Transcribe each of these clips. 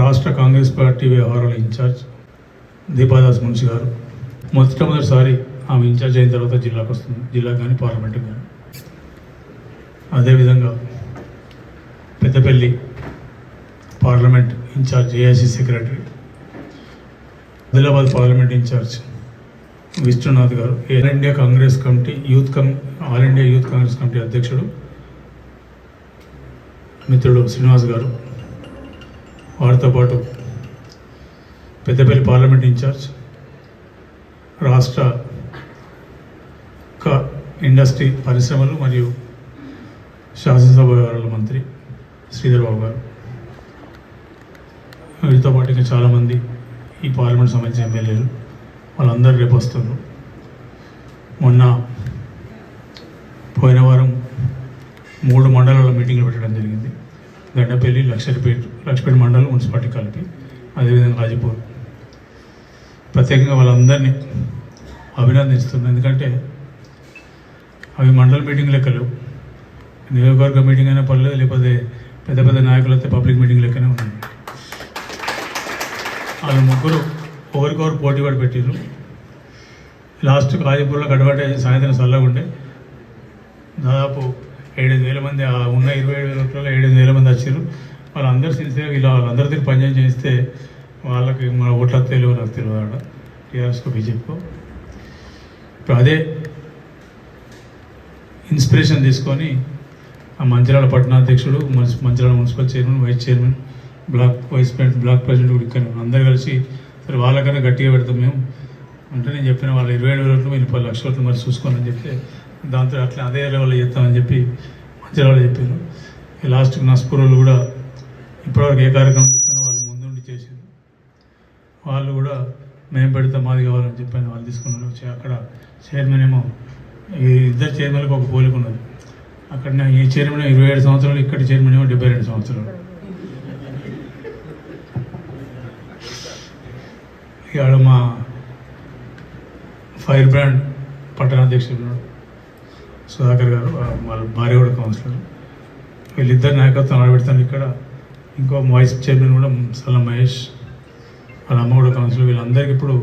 రాష్ట్ర కాంగ్రెస్ పార్టీ వ్యవహారాల ఇన్ఛార్జ్ దీపాదాస్ మున్షి గారు. మొట్టమొదటిసారి ఆమె ఇన్ఛార్జ్ అయిన తర్వాత జిల్లాకు వస్తుంది. జిల్లా కానీ పార్లమెంట్కి కానీ. అదేవిధంగా Peddapalli parliament incharge AIC secretary Adilabad parliament incharge Vishnunath గారు all India Congress committee youth cum all India youth Congress committee అధ్యక్షుడు మిత్రుడు శ్రీనివాస్ గారు వారితో పాటు పెద్దపల్లి పార్లమెంట్ ఇన్ఛార్జ్ రాష్ట్ర క ఇండస్ట్రీ పరిశ్రమలు మరియు శాసనసభ వ్యవహారాల మంత్రి శ్రీధర్ బాబు గారు. వీరితో పాటు ఇంకా చాలామంది ఈ పార్లమెంట్ సంబంధించిన ఎమ్మెల్యేలు వాళ్ళందరూ రేపు వస్తున్నారు. మొన్న పోయిన వారం మూడు మండలాల మీటింగ్లు పెట్టడం జరిగింది. గండపల్లి లక్షలపేట రాజపేట మండలం మున్సిపాలిటీ కలిపి అదేవిధంగా రాజపూర్. ప్రత్యేకంగా వాళ్ళందరినీ అభినందిస్తున్నాను. ఎందుకంటే అవి మండల మీటింగ్ లెక్కలు. నియోజకవర్గ మీటింగ్ అయినా పర్లేదు లేకపోతే పెద్ద పెద్ద నాయకులు అయితే పబ్లిక్ మీటింగ్ లెక్కనే ఉన్నాయి. వాళ్ళు ముగ్గురు ఒకరికొకరు పోటీ పడి పెట్టారు లాస్ట్ కాజీపూర్లో గడబడే సాయంత్రం చల్లగా ఉండే. దాదాపు ఏడైదు వేల మంది ఆ ఉన్న ఇరవై ఏడు వేల ఏడైదు వేల మంది వచ్చారు వాళ్ళందరూ సిన్సియర్గా ఇలా వాళ్ళందరి దగ్గర పనిచేసి చేస్తే వాళ్ళకి మన ఓట్ల తెలియదు నాకు తెలియదు. ఆడ టీఆర్ఎస్కో బీజేపీకో ఇప్పుడు అదే ఇన్స్పిరేషన్ తీసుకొని ఆ మంచిర్యాల పట్టణాధ్యక్షుడు మున్సి- Mancherial municipal chairman vice chairman block vice president block president కూడా ఇక్కడ అందరూ కలిసి సరే వాళ్ళకన్నా గట్టిగా పెడతాం మేము. అంటే నేను చెప్పిన వాళ్ళ ఇరవై ఏడు వేల ఓట్లు మీరు పది లక్షల మరి చూసుకోనని చెప్తే దాంతో అట్లా అదే లెవెల్లో చేస్తామని చెప్పి మంచిర్యాల చెప్పారు. లాస్ట్కి లాస్ట్ నస్పూర్ కూడా ఇప్పటివరకు ఏ కార్యక్రమం తీసుకున్నా వాళ్ళు ముందుండి చేసారు వాళ్ళు కూడా మేము పెడితే మాది కావాలని చెప్పాను వాళ్ళు తీసుకున్నారు. వచ్చి అక్కడ చైర్మన్ ఏమో ఈ ఇద్దరు చైర్మన్కి ఒక పోలిక ఉన్నది. అక్కడ ఈ చైర్మన్ ఇరవై ఏడు సంవత్సరాలు ఇక్కడ చైర్మన్ ఏమో డెబ్బై రెండు సంవత్సరాలు. ఇవాళ మా ఫైర్ బ్రాండ్ పట్టణాధ్యక్షుడు సుధాకర్ గారు వాళ్ళ భార్య కూడా కౌన్సిలర్. వీళ్ళిద్దరు నాయకత్వం ఆడబెడతాను ఇక్కడ. ఇంకో వైస్ చైర్మన్ కూడా సల్ల మహేష్ వాళ్ళ అమ్మ కూడా కౌన్సిలర్. వీళ్ళందరికీ ఇప్పుడు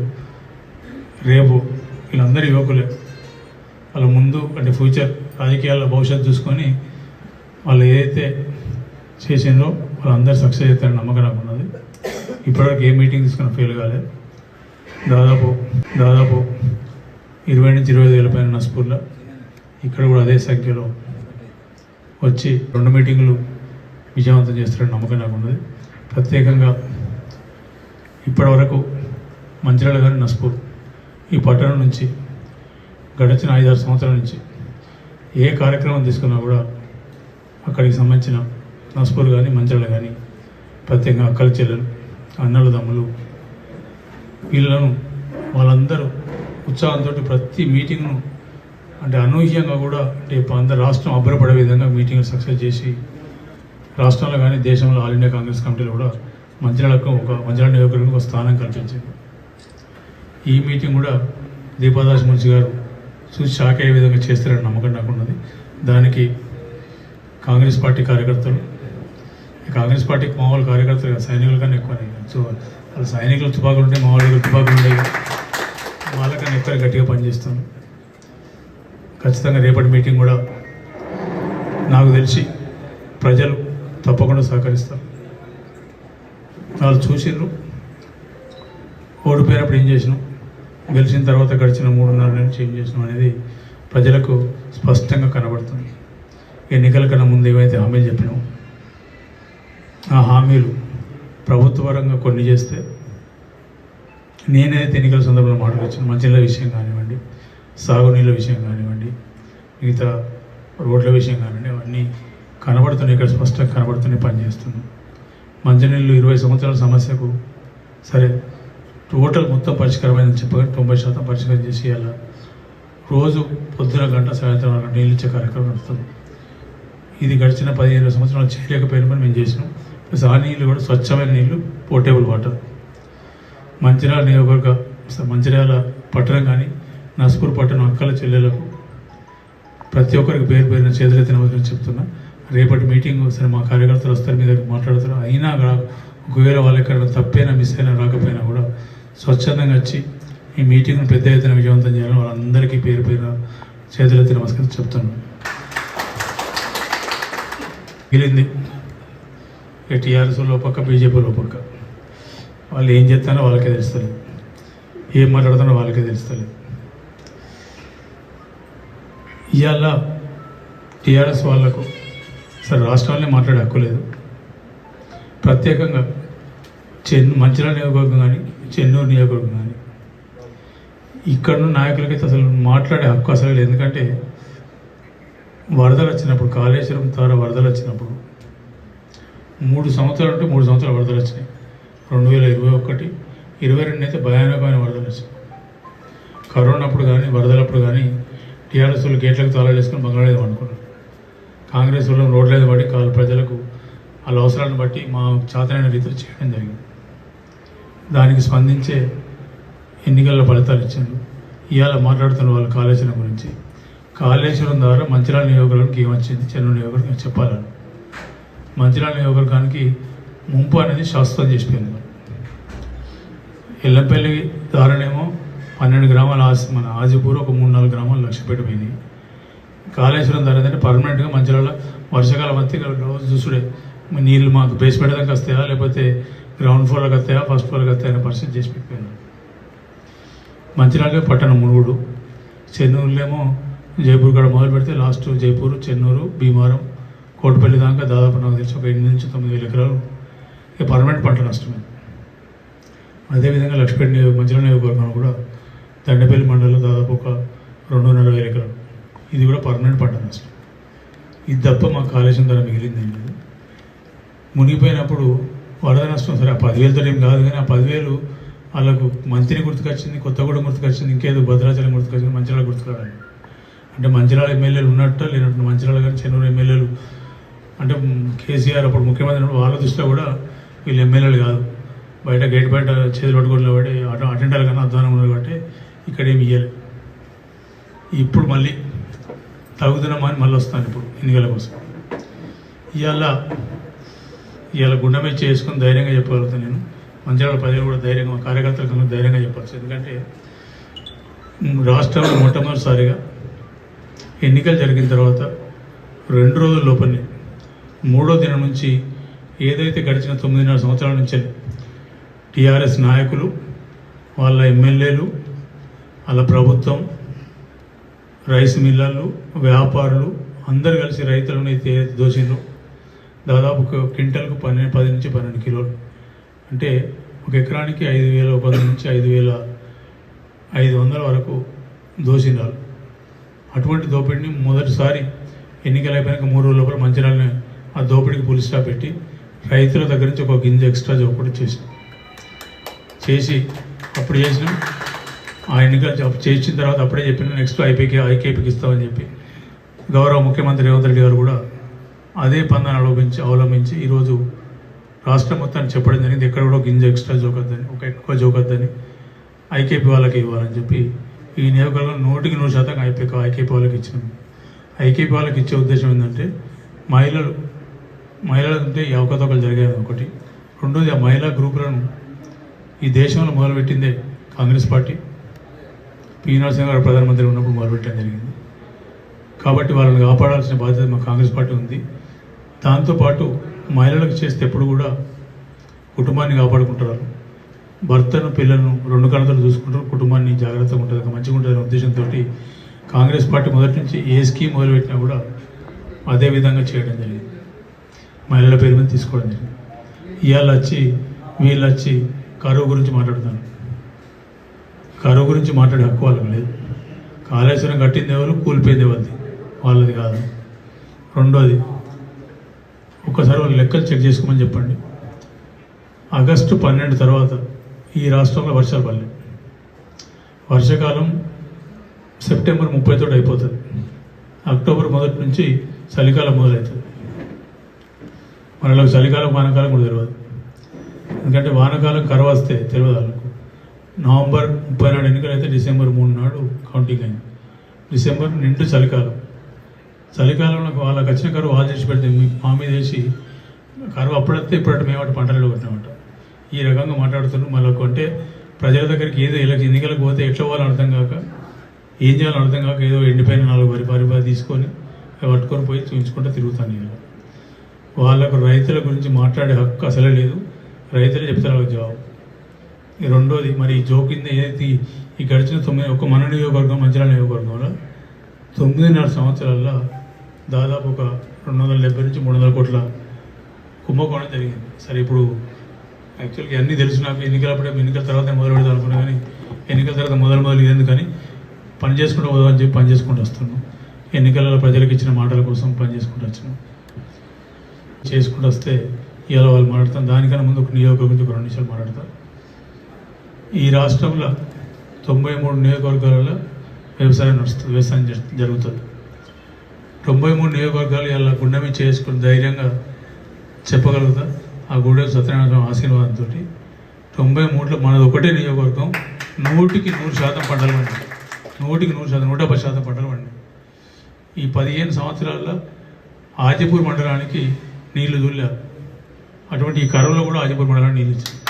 రేపు వీళ్ళందరూ యువకులే. వాళ్ళ ముందు అంటే ఫ్యూచర్ రాజకీయాల్లో భవిష్యత్తు చూసుకొని వాళ్ళు ఏదైతే చేసిందో వాళ్ళందరూ సక్సెస్ అవుతారని నమ్మకం నాకు ఉన్నది. ఇప్పటివరకు ఏ మీటింగ్ తీసుకున్నా ఫెయిల్ కాలేదు దాదాపు దాదాపు ఇరవై నుంచి ఇరవై ఐదు వేల పైన నస్పూర్లో ఇక్కడ కూడా అదే సంఖ్యలో వచ్చి రెండు మీటింగులు విజయవంతం చేస్తారని నమ్మకం నాకు ఉన్నది. ప్రత్యేకంగా ఇప్పటివరకు మంచిర్యాల గారి నస్పూర్ ఈ పట్టణం నుంచి గడిచిన ఐదారు సంవత్సరాల నుంచి ఏ కార్యక్రమం తీసుకున్నా కూడా అక్కడికి సంబంధించిన నస్పూర్ కానీ మంచిర్యాల కానీ ప్రత్యేకంగా అక్కల చెల్లెలు అన్నలు తమ్ములు వీళ్ళను వాళ్ళందరూ ఉత్సాహంతో ప్రతి మీటింగ్ను అంటే అనూహ్యంగా కూడా అంటే అందరు రాష్ట్రం అబ్బరపడే విధంగా మీటింగ్ సక్సెస్ చేసి రాష్ట్రంలో కానీ దేశంలో ఆల్ ఇండియా కాంగ్రెస్ కమిటీలో కూడా మంచిర్యాలకు ఒక మంచిర్యాల నియోజకవర్గానికి ఒక స్థానం కల్పించింది. ఈ మీటింగ్ కూడా దీపాదాస్ మున్సి గారు చూసి షాక్ అయ్యే విధంగా చేస్తారని నమ్మకం నాకు ఉన్నది. దానికి కాంగ్రెస్ పార్టీ కార్యకర్తలు ఈ కాంగ్రెస్ పార్టీకి మామూలు కార్యకర్తలు సైనికుల కన్నా ఎక్కువ సో వాళ్ళ సైనికులు తుపాకులు ఉంటాయి మామూలుగా తుపాకులు ఉంటాయి వాళ్ళకన్నా ఎక్కువ గట్టిగా పనిచేస్తాను. ఖచ్చితంగా రేపటి మీటింగ్ కూడా నాకు తెలిసి ప్రజలు తప్పకుండా సహకరిస్తారు వాళ్ళు చూసిండ్రు. ఓడిపోయినప్పుడు ఏం చేసినాం? గెలిచిన తర్వాత గడిచిన మూడున్నర నుంచి ఏం చేసినాం అనేది ప్రజలకు స్పష్టంగా కనబడుతుంది. ఎన్నికల కన్నా ముందు ఏవైతే హామీలు చెప్పినామో ఆ హామీలు ప్రభుత్వ పరంగా కొన్ని చేస్తే నేనైతే ఎన్నికల సందర్భంలో మాట్లాడచ్చు మంచినీళ్ళ విషయం కానివ్వండి సాగునీళ్ళ విషయం కానివ్వండి మిగతా రోడ్ల విషయం కానివ్వండి అవన్నీ కనబడుతున్నాయి ఇక్కడ స్పష్టంగా కనబడుతున్నాయి పనిచేస్తుంది మంచినీళ్ళు ఇరవై సంవత్సరాల సమస్యకు సరే టోటల్ మొత్తం పరిష్కారమైందని చెప్పగా తొంభై శాతం పరిష్కారం చేసి రోజు పొద్దున గంట సాయంత్రం గంట నీళ్ళు ఇచ్చే కార్యక్రమం నడుస్తుంది. ఇది గడిచిన పదిహేను సంవత్సరాలు చేయలేకపోయినామని మేము చేసినాం. ప్లస్ ఆ నీళ్ళు కూడా స్వచ్ఛమైన నీళ్ళు పోర్టేబుల్ వాటర్. మంచిర్యాల నియోజకవర్గ మంచిర్యాల పట్టణం కానీ నస్పూర్ పట్టణం అక్కల చెల్లెలకు ప్రతి ఒక్కరికి పేరు పేరున చేతులెత్తిన వదిలి చెప్తున్నా. రేపటి మీటింగ్ సరే మా కార్యకర్తలు వస్తారు మీ దగ్గర మాట్లాడతారు. అయినా కూడా ఒకవేళ వాళ్ళు ఎక్కడ తప్పైనా మిస్ అయినా రాకపోయినా కూడా స్వచ్ఛందంగా వచ్చి ఈ మీటింగ్ను పెద్ద ఎత్తున విజయవంతం చేయాలని వాళ్ళందరికీ పేరు పేరు చేతులెత్తి నమస్కారం చెప్తాను మిగిలింది టీఆర్ఎస్లో పక్క బీజేపీలో పక్క. వాళ్ళు ఏం చేస్తారో వాళ్ళకే తెలుస్తలేదు. ఏం మాట్లాడుతారో వాళ్ళకే తెలుస్తలేదు. ఇవాళ టీఆర్ఎస్ వాళ్ళకు అసలు రాష్ట్రాలనే మాట్లాడే హక్కు లేదు. ప్రత్యేకంగా చెన్ మంచిర్యాల నియోజకవర్గం కానీ చెన్నూరు నియోజకవర్గం కానీ ఇక్కడ నాయకులకైతే అసలు మాట్లాడే హక్కు అసలు లేదు. ఎందుకంటే వరదలు వచ్చినప్పుడు కాళేశ్వరం తార వరదలు వచ్చినప్పుడు మూడు సంవత్సరాలు అంటే మూడు సంవత్సరాలు వరదలు వచ్చినాయి. రెండు వేల ఇరవై ఒకటి ఇరవై రెండు అయితే భయానకమైన వరదలు వచ్చినాయి. కరోనా అప్పుడు కానీ వరదలప్పుడు కానీ టీఆర్ఎస్ వాళ్ళు గేట్లకు తాళాలు వేసుకొని బంగాళాదేవి అనుకున్నారు. కాంగ్రెస్ వాళ్ళు రోడ్ల మీద పడి కాలు ప్రజలకు వాళ్ళ అవసరాలను బట్టి మా చాతనైన రీతిలో చేయడం జరిగింది. దానికి స్పందించే ఎన్నికల్లో ఫలితాలు ఇచ్చింది ఇవాళ మాట్లాడుతున్న వాళ్ళ కాళేశ్వరం గురించి. కాళేశ్వరం ద్వారా మంచిర్యాల నియోజకవర్గానికి ఏమొచ్చింది చెన్నూరు నియోజకవర్గం చెప్పాలని. మంచిర్యాల నియోజకవర్గానికి ముంపు అనేది శాశ్వతం చేసిపోయింది. ఎల్లంపల్లి ద్వారానేమో పన్నెండు గ్రామాల ఆసి మన ఆజిపూర్ ఒక మూడు నాలుగు గ్రామాలు లక్ష్యపెట్టిపోయినాయి కాళేశ్వరం ధర ఏంటంటే పర్మనెంట్గా మంచిర్యాల వర్షాకాలం వస్తే రోజు చూసుడే. నీళ్ళు మాకు బేస్మెంట్ దాకా వస్తాయా? లేకపోతే గ్రౌండ్ ఫ్లోర్కి వస్తాయా? ఫస్ట్ ఫ్లోర్కి వస్తాయా? అని పరిస్థితి చేసి పెట్టిపోయింది మంచిర్యాల పట్టణం మునుగుడు. చెన్నూరులేమో జైపూర్ కూడా మొదలు పెడితే లాస్ట్ జైపూర్ చెన్నూరు భీమారం కోటపల్లి దాకా దాదాపు నాకు తెలిసి ఒక ఎనిమిది నుంచి తొమ్మిది వేల ఎకరాలు. ఇక పర్మనెంట్ పంట నష్టమే. అదేవిధంగా లక్ష్మీపేట నియోజక మంచిర్యాల నియోజకవర్గంలో కూడా దండపల్లి మండలంలో దాదాపు ఒక రెండున్నర వేల ఎకరాలు. ఇది కూడా పర్మనెంట్ పంట అసలు. ఇది తప్ప మా కాళేశ్వరం ద్వారా మిగిలింది ఏం లేదు. మునిగిపోయినప్పుడు వరద నష్టం సరే ఆ పదివేలతో ఏం కాదు కానీ ఆ పదివేలు వాళ్ళకు మంత్రి గుర్తుకొచ్చింది కొత్తగూడెం గుర్తుకొచ్చింది ఇంకేదో భద్రాచలం గుర్తుకొచ్చింది మంచిర్యాల గుర్తుకురాలి అంటే మంచిర్యాల ఎమ్మెల్యేలు ఉన్నట్టు లేనట్టు మంచిర్యాల కానీ చెన్నూరు ఎమ్మెల్యేలు అంటే కేసీఆర్ అప్పుడు ముఖ్యమంత్రి వాళ్ళ దృష్టిలో కూడా వీళ్ళు ఎమ్మెల్యేలు కాదు. బయట గేట్ బయట చేతులు పట్టుకోవడం కాబట్టి అటు అటెండర్ కన్నా అధ్వానం ఉన్నది కాబట్టి ఇక్కడ ఏమి ఇవ్వాలి ఇప్పుడు మళ్ళీ తగుదనమని మళ్ళీ వస్తాను ఇప్పుడు ఎన్నికల కోసం. ఇవాళ ఇవాళ గుండె మీద చేసుకొని ధైర్యంగా చెప్పగలుగుతాను నేను. మంచిర్యాల ప్రజలు కూడా ధైర్యంగా కార్యకర్తలకు ధైర్యంగా చెప్పచ్చు ఎందుకంటే రాష్ట్రంలో మొట్టమొదటిసారిగా ఎన్నికలు జరిగిన తర్వాత రెండు రోజుల లోపలనే మూడో దినం నుంచి ఏదైతే గడిచిన తొమ్మిదిన్నర సంవత్సరాల నుంచి టీఆర్ఎస్ నాయకులు వాళ్ళ ఎమ్మెల్యేలు వాళ్ళ ప్రభుత్వం రైస్ మిల్లర్లు వ్యాపారులు అందరు కలిసి రైతులను అయితే దోషిండ్రు దాదాపు ఒక క్వింటల్కు పన్నెండు పది నుంచి పన్నెండు కిలోలు. అంటే ఒక ఎకరానికి ఐదు వేల పది నుంచి ఐదు వేల ఐదు వందల వరకు దోషిండాలు అటువంటి దోపిడీని మొదటిసారి ఎన్నికలు అయిపోయాక మూడు రోజుల లోపల మంచిర్యాలని ఆ దోపిడీకి పులి స్టాప్ పెట్టి రైతుల దగ్గర నుంచి ఒక గింజ ఎక్స్ట్రా ఒకటి చేసి చేసి అప్పుడు చేసినాం. ఆయనగా చేసిన తర్వాత అప్పుడే చెప్పిన నెక్స్ట్ ఐపీకి ఐకేపీకి ఇస్తామని చెప్పి గౌరవ ముఖ్యమంత్రి రేవంత్ రెడ్డి గారు కూడా అదే పందాన్ని అవలంబించి అవలంబించి ఈరోజు రాష్ట్రం మొత్తాన్ని చెప్పడం జరిగింది. ఎక్కడ కూడా గింజ ఎక్స్ట్రా జోకద్దని ఒక ఎక్కువ జోకద్దని ఐకేపీ వాళ్ళకి ఇవ్వాలని చెప్పి ఈ నియోజకవర్గం నూటికి నూరు శాతం ఐపీ ఐకేపీ వాళ్ళకి ఇచ్చినాం. ఐకేపీ వాళ్ళకి ఇచ్చే ఉద్దేశం ఏంటంటే మహిళలు మహిళలు ఉంటే ఈ అవకతవకలు జరిగాయి ఒకటి. రెండోది ఆ మహిళా గ్రూపులను ఈ దేశంలో మొదలుపెట్టిందే కాంగ్రెస్ పార్టీ. పి. నరసింహ గారు ప్రధానమంత్రి ఉన్నప్పుడు మొదలుపెట్టడం జరిగింది. కాబట్టి వాళ్ళని కాపాడాల్సిన బాధ్యత మా కాంగ్రెస్ పార్టీ ఉంది. దాంతోపాటు మహిళలకు చేస్తే ఎప్పుడు కూడా కుటుంబాన్ని కాపాడుకుంటారు. భర్తను పిల్లలను రెండు కళ్ళతో చూసుకుంటారు. కుటుంబాన్ని జాగ్రత్తగా ఉంటుంది మంచిగా ఉంటుందనే ఉద్దేశంతో కాంగ్రెస్ పార్టీ మొదటి నుంచి ఏ స్కీమ్ మొదలుపెట్టినా కూడా అదే విధంగా చేయడం జరిగింది. మహిళల పేరు మీద తీసుకోవడం జరిగింది. ఇవాళ వచ్చి వీళ్ళు వచ్చి కరువు గురించి మాట్లాడుతాను కరువు గురించి మాట్లాడే హక్కు వాళ్ళకి లేదు. కాళేశ్వరం కట్టింది ఎవరు? కూలిపోయింది వాళ్ళది వాళ్ళది కాదు. రెండోది ఒక్కసారి వాళ్ళు లెక్కలు చెక్ చేసుకోమని చెప్పండి. ఆగస్టు పన్నెండు తర్వాత ఈ రాష్ట్రంలో వర్షాలు పడలేదు. వర్షాకాలం సెప్టెంబర్ ముప్పై తోటి అయిపోతుంది. అక్టోబర్ మొదటి నుంచి చలికాలం మొదలవుతుంది. మనలో చలికాలం వానకాలం కూడా తెలియదు ఎందుకంటే వానకాలం కరువు వస్తే తెలియదు వాళ్ళకు. నవంబర్ ముప్పై నాడు ఎన్నికలు అయితే డిసెంబర్ మూడు నాడు కౌంటింగ్ అయింది. డిసెంబర్ నిండు చలికాలం. చలికాలంలో వాళ్ళకి వచ్చిన కరువు వాళ్ళు చేసి పెడితే మీ మా మీద వేసి కరువు అప్పుడైతే ఇప్పుడు మేము అటు పంటలు కొట్టినామట ఈ రకంగా మాట్లాడుతున్నాం. మళ్ళీ అంటే ప్రజల దగ్గరికి ఏదో ఇలా ఎన్నికలకు పోతే ఎట్లా పోవాలో అర్థం కాక ఏం చేయాలని అర్థం కాక ఏదో ఎండిపోయిన నాలుగు వరి పరిపాలన తీసుకొని పట్టుకొని పోయి చూపించుకుంటూ తిరుగుతాను నేను. వాళ్ళకు రైతుల గురించి మాట్లాడే హక్కు అసలే లేదు. రైతులే చెప్తారు వాళ్ళకి జవాబు. రెండోది మరి జోకింది ఏదైతే ఈ- గడిచిన తొమ్మిది ఒక మన నియోజకవర్గం మధ్యలో నియోజకవర్గంలో తొమ్మిదిన్నర సంవత్సరాల్లో దాదాపు ఒక రెండు వందల డెబ్బై నుంచి మూడు వందల కోట్ల కుంభకోణం జరిగింది. సరే ఇప్పుడు యాక్చువల్గా అన్నీ తెలుసు నాకు ఎన్నికలప్పుడే ఎన్నికల తర్వాత మొదలు పెడతా అనుకున్నా కానీ ఎన్నికల తర్వాత మొదలు మొదలు ఇదేంది కానీ పని చేసుకుంటూ పోదామని చెప్పి పని చేసుకుంటూ వస్తున్నాం. ఎన్నికలలో ప్రజలకు ఇచ్చిన మాటల కోసం పని చేసుకుంటూ వచ్చినాం. చేసుకుంటూ వస్తే ఇవాళ వాళ్ళు మాట్లాడతాం దానికన్నా ముందు ఒక నియోజకవర్గం గురించి ఒక రెండు నిమిషాలు మాట్లాడతారు. ఈ రాష్ట్రంలో తొంభై మూడు నియోజకవర్గాలలో వ్యవసాయం నడుస్తుంది వ్యవసాయం జరుగుతుంది. తొంభై మూడు నియోజకవర్గాలు ఇలా గుండెమి చేసుకుని ధైర్యంగా చెప్పగలుగుతా ఆ గుండె సత్యనారాయణ ఆశీర్వాదంతో తొంభై మూడులో మనది ఒకటే నియోజకవర్గం నూటికి నూరు శాతం పంటలు పండి నూటికి నూరు శాతం నూట పది శాతం పంటలు పండి ఈ పదిహేను సంవత్సరాల్లో ఆదిపూర్ మండలానికి నీళ్ళు దూల్లారు అటువంటి ఈ కరువులో కూడా ఆదిపూర్ మండలానికి నీళ్ళు ఇచ్చారు.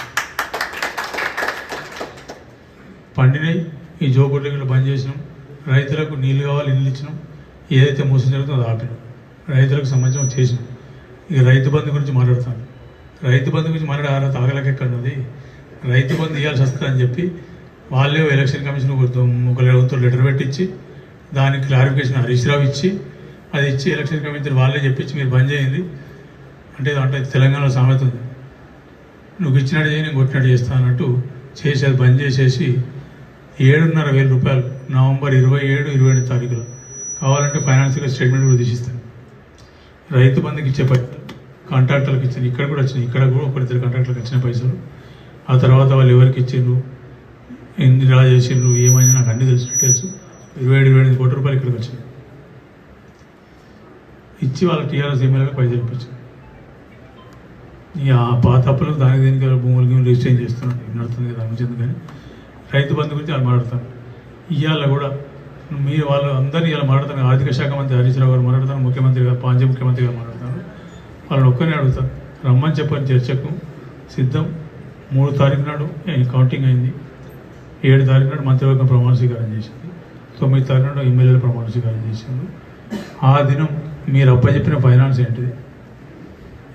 పండినాయి ఈ జోగుడ్లకి బంద్ చేసినాం. రైతులకు నీళ్ళు కావాలి నీళ్ళు ఇచ్చినాం. ఏదైతే మోసం జరుగుతుందో అది ఆపినాం రైతులకు సంబంధించిన చేసినాం. ఇక రైతు బంధు గురించి మాట్లాడుతాను. రైతు బంధు గురించి మాట్లాడే అర్హత ఆగలకి రైతు బంధు ఇవ్వాల్సి వస్తుందని చెప్పి వాళ్ళే ఎలక్షన్ కమిషన్ ఒక ఒక లెటర్ లెటర్ పెట్టించి దానికి క్లారిఫికేషన్ హరీష్ రావు ఇచ్చి అది ఇచ్చి ఎలక్షన్ కమిషన్ వాళ్ళే చెప్పించి మీరు బంద్ చేయండి. అంటే అంటే తెలంగాణలో సామెత ఉంది. నువ్వు ఇచ్చినట్టు చేయి నేను కొట్టినట్టు చేస్తా అన్నట్టు చేసి అది బంద్ చేసేసి ఏడున్నర వేల రూపాయలు. నవంబర్ ఇరవై ఏడు ఇరవై ఏడు తారీఖులో. కావాలంటే ఫైనాన్షియల్ స్టేట్మెంట్ కూడా తీసిస్తాను. రైతు బంధుకి ఇచ్చే పైసలు కాంట్రాక్టర్లకు ఇచ్చాను ఇక్కడ కూడా వచ్చినాయి. ఇక్కడ కూడా ఒకరిద్దరు కాంట్రాక్టర్లకు వచ్చిన పైసలు. ఆ తర్వాత వాళ్ళు ఎవరికి ఇచ్చిండ్రు? ఎన్ని రా చేసిండ్రు? ఏమైనా నాకు అన్ని తెలుసు డీటెయిల్స్. ఇరవై ఏడు ఇరవై ఎనిమిది కోట్ల రూపాయలు ఇక్కడికి వచ్చినాయి. ఇచ్చి వాళ్ళ టీఆర్ఎస్ ఎమ్మెల్యేలకు పైసలు ఇప్పించాను ఇక ఆ పాత అప్పులకు దానికి దీనికి భూములు రిజిస్ట్రేషన్ రిజిస్టర్ చేస్తున్నాడు నడుతుంది కదా అనుకుంది కానీ రైతు బంధు గురించి వాళ్ళు మాట్లాడతారు. ఇవాళ కూడా మీ వాళ్ళు అందరినీ ఇలా మాట్లాడతాను ఆర్థిక శాఖ మంత్రి హరీష్ రావు గారు మాట్లాడతాను ముఖ్యమంత్రి గారు పాంజీ ముఖ్యమంత్రి గారు మాట్లాడతాను వాళ్ళని ఒక్కరిని అడుగుతాను రమ్మని చెప్పని చర్చకు సిద్ధం. మూడు తారీఖు నాడు కౌంటింగ్ అయింది. ఏడు తారీఖు నాడు మంత్రివర్గం ప్రమాణ స్వీకారం చేసింది. తొమ్మిది తారీఖు నాడు ఎమ్మెల్యేల ప్రమాణ స్వీకారం చేసింది. ఆ దినం మీరు అప్పచెప్పిన ఫైనాన్స్ ఏంటిది?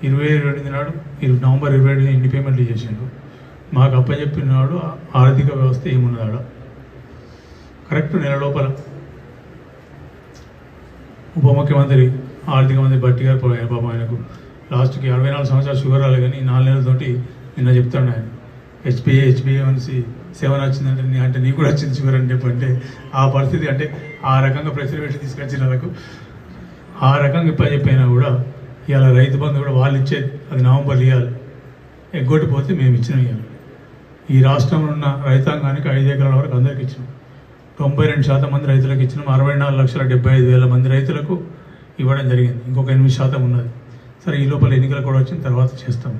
ఇరవై రెండు నాడు ఇరు- నవంబర్ ఇరవై ఏడు ఎన్ని పేమెంట్లు చేసిండు మాకు అప్పచెప్పినాడు ఆర్థిక వ్యవస్థ ఏమున్నాడు కరెక్ట్ నెల లోపల. ఉప ముఖ్యమంత్రి ఆర్థిక మంత్రి భట్టి గారు పోయారు పాపం ఆయనకు. లాస్ట్కి అరవై నాలుగు సంవత్సరాలు షుగర్ రాలే కానీ నాలుగు నెలలతోటి నిన్న చెప్తాడు ఆయన. హెచ్పిఏ హెచ్పిఏ అనేసి సెవెన్ వచ్చిందంటే నీ అంటే నీకు కూడా వచ్చింది షుగర్ అని చెప్పంటే ఆ పరిస్థితి అంటే ఆ రకంగా ప్రెషర్ పెట్టి తీసుకొచ్చిన వాళ్ళకు. ఆ రకంగా ఇప్పుడు చెప్పైనా కూడా ఇవాళ రైతు బంధు కూడా వాళ్ళు ఇచ్చేది అది నవంబర్ ఇవ్వాలి. ఎగ్గొట్టిపోతే మేము ఇచ్చినాం ఇవ్వాలి ఈ రాష్ట్రంలో ఉన్న రైతాంగానికి ఐదు ఎకరాల వరకు అందరికి ఇచ్చినాం. తొంభై రెండు శాతం మంది రైతులకు ఇచ్చినాం. అరవై నాలుగు లక్షల డెబ్బై ఐదు వేల మంది రైతులకు ఇవ్వడం జరిగింది. ఇంకొక ఎనిమిది శాతం ఉన్నది. సరే ఈ లోపల ఎన్నికలు కూడా వచ్చిన తర్వాత చేస్తాం.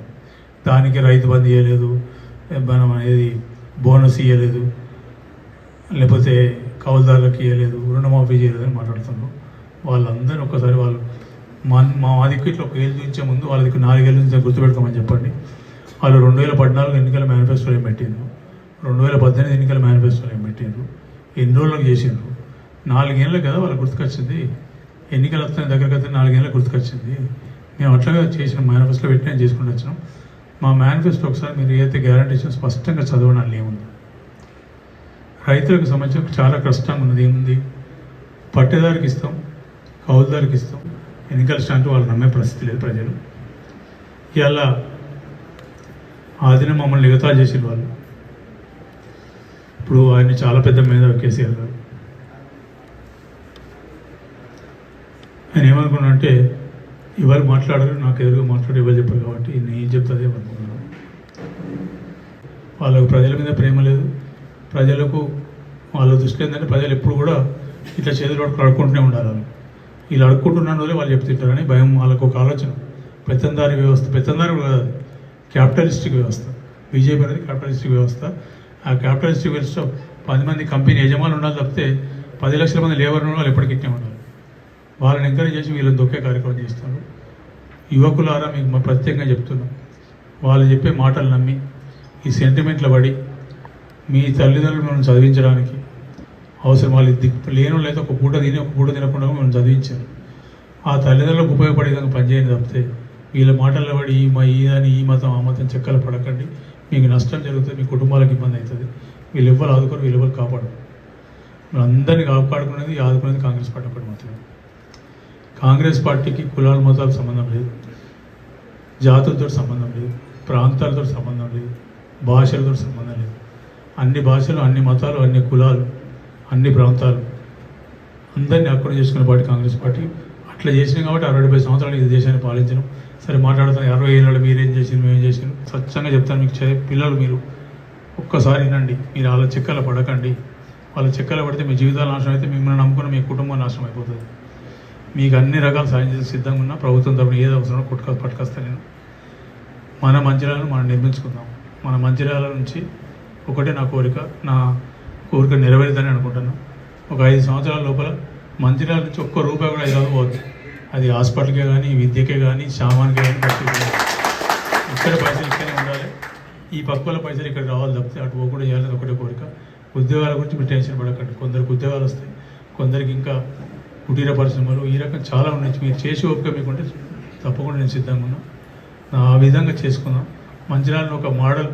దానికి రైతు బంద్ ఇవ్వలేదు మనం అనేది బోనస్ ఇవ్వలేదు లేకపోతే కౌలుదారులకు ఇవ్వలేదు రుణమాఫీ చేయలేదు అని మాట్లాడుతున్నాం. వాళ్ళందరూ ఒక్కసారి వాళ్ళు మా మా దిక్కు ఇట్లా ఒక ఏళ్ళు చూపించే ముందు వాళ్ళ దిక్కు నాలుగేళ్ళ నుంచి గుర్తుపెట్టుకోమని చెప్పండి. వాళ్ళు రెండు వేల పద్నాలుగు ఎన్నికల మేనిఫెస్టోలు ఏం పెట్టిండ్రు? రెండు వేల పద్దెనిమిది ఎన్నికల మేనిఫెస్టోలు ఏం పెట్టిండ్రు? ఎన్ని రోజులకు చేసిండ్రు? నాలుగేళ్ళకి కదా వాళ్ళు గుర్తుకొచ్చింది. ఎన్నికలు వస్తాయి దగ్గర కదా నాలుగేళ్ళకి గుర్తుకొచ్చింది. మేము అట్లాగా చేసిన మేనిఫెస్టో పెట్టినా చేసుకుంటూ వచ్చినాం మా మేనిఫెస్టో ఒకసారి మీరు ఏదైతే గ్యారంటీ ఇచ్చినా స్పష్టంగా చదవడం ఏముంది? రైతులకు సంబంధించి చాలా కష్టంగా ఉన్నది. ఏముంది? పట్టేదారికి ఇస్తాం కౌలుదారికి ఇస్తాం. ఎన్నికల స్టాంట్ వాళ్ళు నమ్మే పరిస్థితి లేదు ప్రజలు. ఇలా ఆ దిన మమ్మల్ని ఎగతా చేసిన వాళ్ళు. ఇప్పుడు ఆయన చాలా పెద్ద మీద కేసీఆర్ గారు. ఆయన ఏమనుకున్నా అంటే ఎవరు మాట్లాడరు నాకు ఎదురుగా మాట్లాడి ఎవరు చెప్పారు కాబట్టి నేను ఏం చెప్తుంది అనుకున్నాను వాళ్ళకు ప్రజల మీద ప్రేమ లేదు. ప్రజలకు వాళ్ళ దృష్టి ఏంటంటే ప్రజలు ఎప్పుడు కూడా ఇట్లా చేతులు పట్టుకుని అడుక్కుంటూనే ఉండాలి వాళ్ళు. వీళ్ళు అడుక్కుంటున్నాను వాళ్ళు చెప్తుంటారని భయం వాళ్ళకు ఒక ఆలోచన. పెత్తందారి వ్యవస్థ పెత్తందారి కూడా కాదు క్యాపిటలిస్టిక్ వ్యవస్థ. బీజేపీ అనేది క్యాపిటలిస్టిక్ వ్యవస్థ. ఆ క్యాపిటలిస్టిక్ వ్యవస్థ పది మంది కంపెనీ యజమానులు ఉండాలి తప్పితే పది లక్షల మంది లేబర్ ఉన్న వాళ్ళు ఎప్పటికీ ఉండాలి వాళ్ళని ఎంకరేజ్ చేసి వీళ్ళని దొక్కే కార్యక్రమం చేస్తారు యువకులారా మీకు మా ప్రత్యేకంగా చెప్తున్నాం. వాళ్ళు చెప్పే మాటలు నమ్మి ఈ సెంటిమెంట్లో పడి మీ తల్లిదండ్రులు మనం చదివించడానికి అవసరం. వాళ్ళు దిక్కు లేను లేదా ఒక పూట తిని ఒక పూట తినకుండా మనం చదివించారు. ఆ తల్లిదండ్రులకు ఉపయోగపడే విధంగా పనిచేయని తప్పితే వీళ్ళ మాటల్లో పడి ఈ మా ఈ అని ఈ మతం ఆ మతం చెక్కలు పడకండి. మీకు నష్టం జరుగుతుంది మీ కుటుంబాలకు ఇబ్బంది అవుతుంది. వీళ్ళు ఎవ్వరు ఆదుకోరు వీళ్ళు ఎవరు కాపాడు అందరినీ కాపాడుకునేది ఆదుకునేది కాంగ్రెస్ పార్టీ ఒకటి మాత్రమే. కాంగ్రెస్ పార్టీకి కులాల మతాలకు సంబంధం లేదు. జాతులతో సంబంధం లేదు. ప్రాంతాలతో సంబంధం లేదు. భాషలతో సంబంధం లేదు. అన్ని భాషలు అన్ని మతాలు అన్ని కులాలు అన్ని ప్రాంతాలు అందరినీ అక్కడ చేసుకునే పార్టీ కాంగ్రెస్ పార్టీ. అట్లా చేసినాం కాబట్టి అరవై డెబ్బై సంవత్సరాలు ఈ దేశాన్ని పాలించడం సరే మాట్లాడుతాను అరవై ఏళ్ళు మీరేం చేసింది మేమేం చేసాను స్వచ్ఛంగా చెప్తాను మీకు చదివే పిల్లలు మీరు. ఒక్కసారి వినండి. మీరు వాళ్ళ చెక్కల పడకండి. వాళ్ళ చెక్కల పడితే మీ జీవితాలు నాశనం అయితే మిమ్మల్ని నమ్ముకున్న మీ కుటుంబం నాశనం అయిపోతుంది. మీకు అన్ని రకాల సాయం చేసి సిద్ధంగా ఉన్నా ప్రభుత్వం తరపున ఏది అవసరమో పుట్టుక పట్టుకొస్తా నేను. మన మంచిర్యాలను మనం నిర్మించుకుందాం. మన మంచిర్యాల నుంచి ఒకటే నా కోరిక. నా కోరిక నెరవేరుదని అనుకుంటున్నాను ఒక ఐదు సంవత్సరాల లోపల మంచిర్యాల నుంచి ఒక్క రూపాయి కూడా ఐదు పోవద్దు. అది హాస్పిటల్కే కానీ విద్యకే కానీ సామాన్కే కానీ ఖర్చుకే ఇక్కడ పైసలు ఇక్కడే ఉండాలి. ఈ పక్కల పైసలు ఇక్కడ రావాలి తప్పితే అటు పోకుండా చేయాలని ఒకటే కోరిక. ఉద్యోగాల గురించి మీరు టెన్షన్ పడకండి. కొందరికి ఉద్యోగాలు వస్తాయి. కొందరికి ఇంకా కుటీర పరిశ్రమలు ఈ రకం చాలా ఉన్నాయి. మీరు చేసి ఓపిక మీకుంటే తప్పకుండా నేను సిద్ధంగా ఉన్నా నా ఆ విధంగా చేసుకున్నాం. మంచిర్యాలను ఒక మోడల్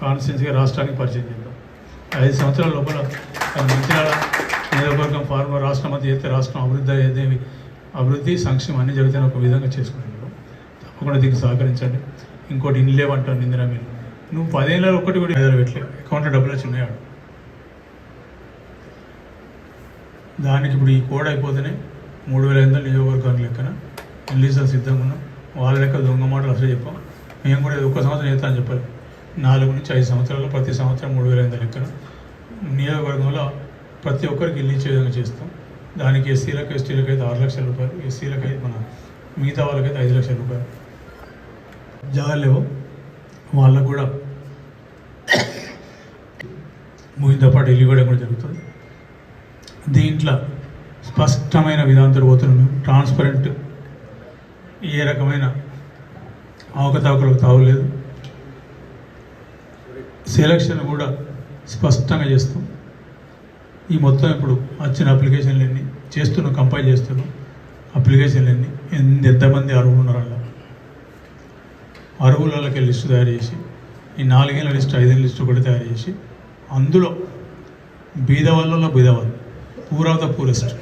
కాన్స్టిట్యున్సీగా రాష్ట్రానికి పరిచయం చేద్దాం. ఐదు సంవత్సరాల లోపల అది మంచిర్యాల నియోజకవర్గం ఫార్మర్ రాష్ట్రం అంతా చేస్తే రాష్ట్రం అభివృద్ధి అయ్యేది అభివృద్ధి సంక్షేమం అన్ని జరుగుతాయని ఒక విధంగా చేసుకుంటున్నాం తప్పకుండా దీనికి సహకరించండి. ఇంకోటి ఇన్ని లేవంటారు నిందిన మీరు. నువ్వు పదేళ్ళలో ఒక్కటి కూడా ఐదు పెట్టలే. అకౌంట్లో డబ్బులు వచ్చి ఉన్నాయాడు దానికి ఇప్పుడు ఈ కోడ్ అయిపోతేనే మూడు వేల ఐదు వందల నియోజకవర్గానికి లెక్కన ఇల్లీసాలు సిద్ధంగా ఉన్నాం. వాళ్ళ లెక్క దొంగ మాటలు అసలు చెప్పాం. మేము కూడా ఇది ఒక్క సంవత్సరం చేస్తా అని చెప్పాలి. నాలుగు నుంచి ఐదు సంవత్సరాలు ప్రతి సంవత్సరం మూడు వేల ఐదు వందల లెక్కన నియోజకవర్గంలో ప్రతి ఒక్కరికి ఇల్లు ఇచ్చే విధంగా చేస్తాం. దానికి ఎస్సీలకు ఎస్టీలకు అయితే ఆరు లక్షల రూపాయలు ఎస్సీలకు అయితే మన మిగతా వాళ్ళకైతే ఐదు లక్షల రూపాయలు. జాగాలేవో వాళ్ళకు కూడా ముగింతో పాటు ఇల్లు కూడా జరుగుతుంది. దీంట్లో స్పష్టమైన విధానంతో పోతున్నాం ట్రాన్స్పరెంట్ ఏ రకమైన అవకతవకలకు తావలేదు సెలక్షన్ కూడా స్పష్టంగా చేస్తాం. ఈ మొత్తం ఇప్పుడు వచ్చిన అప్లికేషన్లు ఎన్ని చేస్తున్నాం కంపైల్ చేస్తున్నాం. అప్లికేషన్లు ఎన్ని ఎంతమంది అర్హులు ఉన్నారు అలా. అర్హులకి లిస్టు తయారు చేసి ఈ నాలుగేళ్ళ లిస్టు ఐదేళ్ళ లిస్టు కూడా తయారు చేసి అందులో బీదవాళ్ళలో బీదవాళ్ళు వాళ్ళు పూర్ ఆఫ్ ద పూరెస్ట్.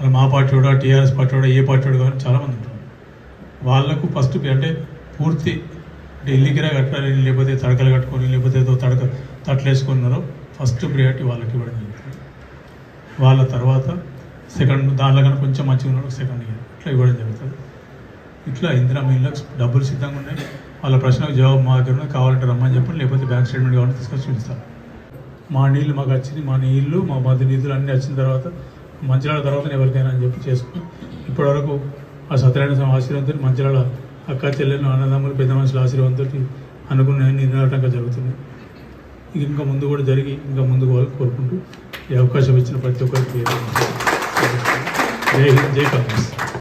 అలా మా పార్టీ కూడా టీఆర్ఎస్ పార్టీ కూడా ఏ పార్టీ కూడా కానీ చాలామంది ఉంటారు. వాళ్ళకు ఫస్ట్ అంటే పూర్తి అంటే ఇల్లికిరా కట్టాలి లేకపోతే తడకలు కట్టుకొని లేకపోతే ఏదో తడక తట్లేసుకున్నారో ఫస్ట్ ప్రియారిటీ వాళ్ళకి ఇవ్వడం వాళ్ళ తర్వాత సెకండ్ దాంట్లో కన్నా కొంచెం మంచిగా ఉన్న సెకండ్ ఇయర్ ఇట్లా ఇవ్వడం జరుగుతుంది. ఇట్లా ఇందిరా మీళ్ళకి డబ్బులు సిద్ధంగా ఉన్నాయి. వాళ్ళ ప్రశ్నకు జవాబు మా దగ్గర కావాలంటే రమ్మని చెప్పండి. లేకపోతే బ్యాంక్ స్టేట్మెంట్ కావాలంటే తీసుకొచ్చి చూపిస్తాను. మా నీళ్ళు మాకు వచ్చింది. మా నీళ్ళు మా మధ్య నిధులు అన్నీ వచ్చిన తర్వాత మంచిరాల తర్వాత ఎవరికైనా అని చెప్పి చేసుకుని ఇప్పటివరకు ఆ సత్యనారాయణ స్వామి ఆశీర్వాదంతో మంచిరాల అక్క చెల్లెలు అన్నదమ్ములు పెద్ద మనుషుల ఆశీర్వాదంతో అనుకున్న నిర్ణయాటంగా జరుగుతుంది ఇంకా ముందు కూడా జరిగి ఇంకా ముందు కోరుకుంటూ ఈ అవకాశం ఇచ్చిన ప్రతి ఒక్కరికి జై హింద్ జై కాంగ్రెస్.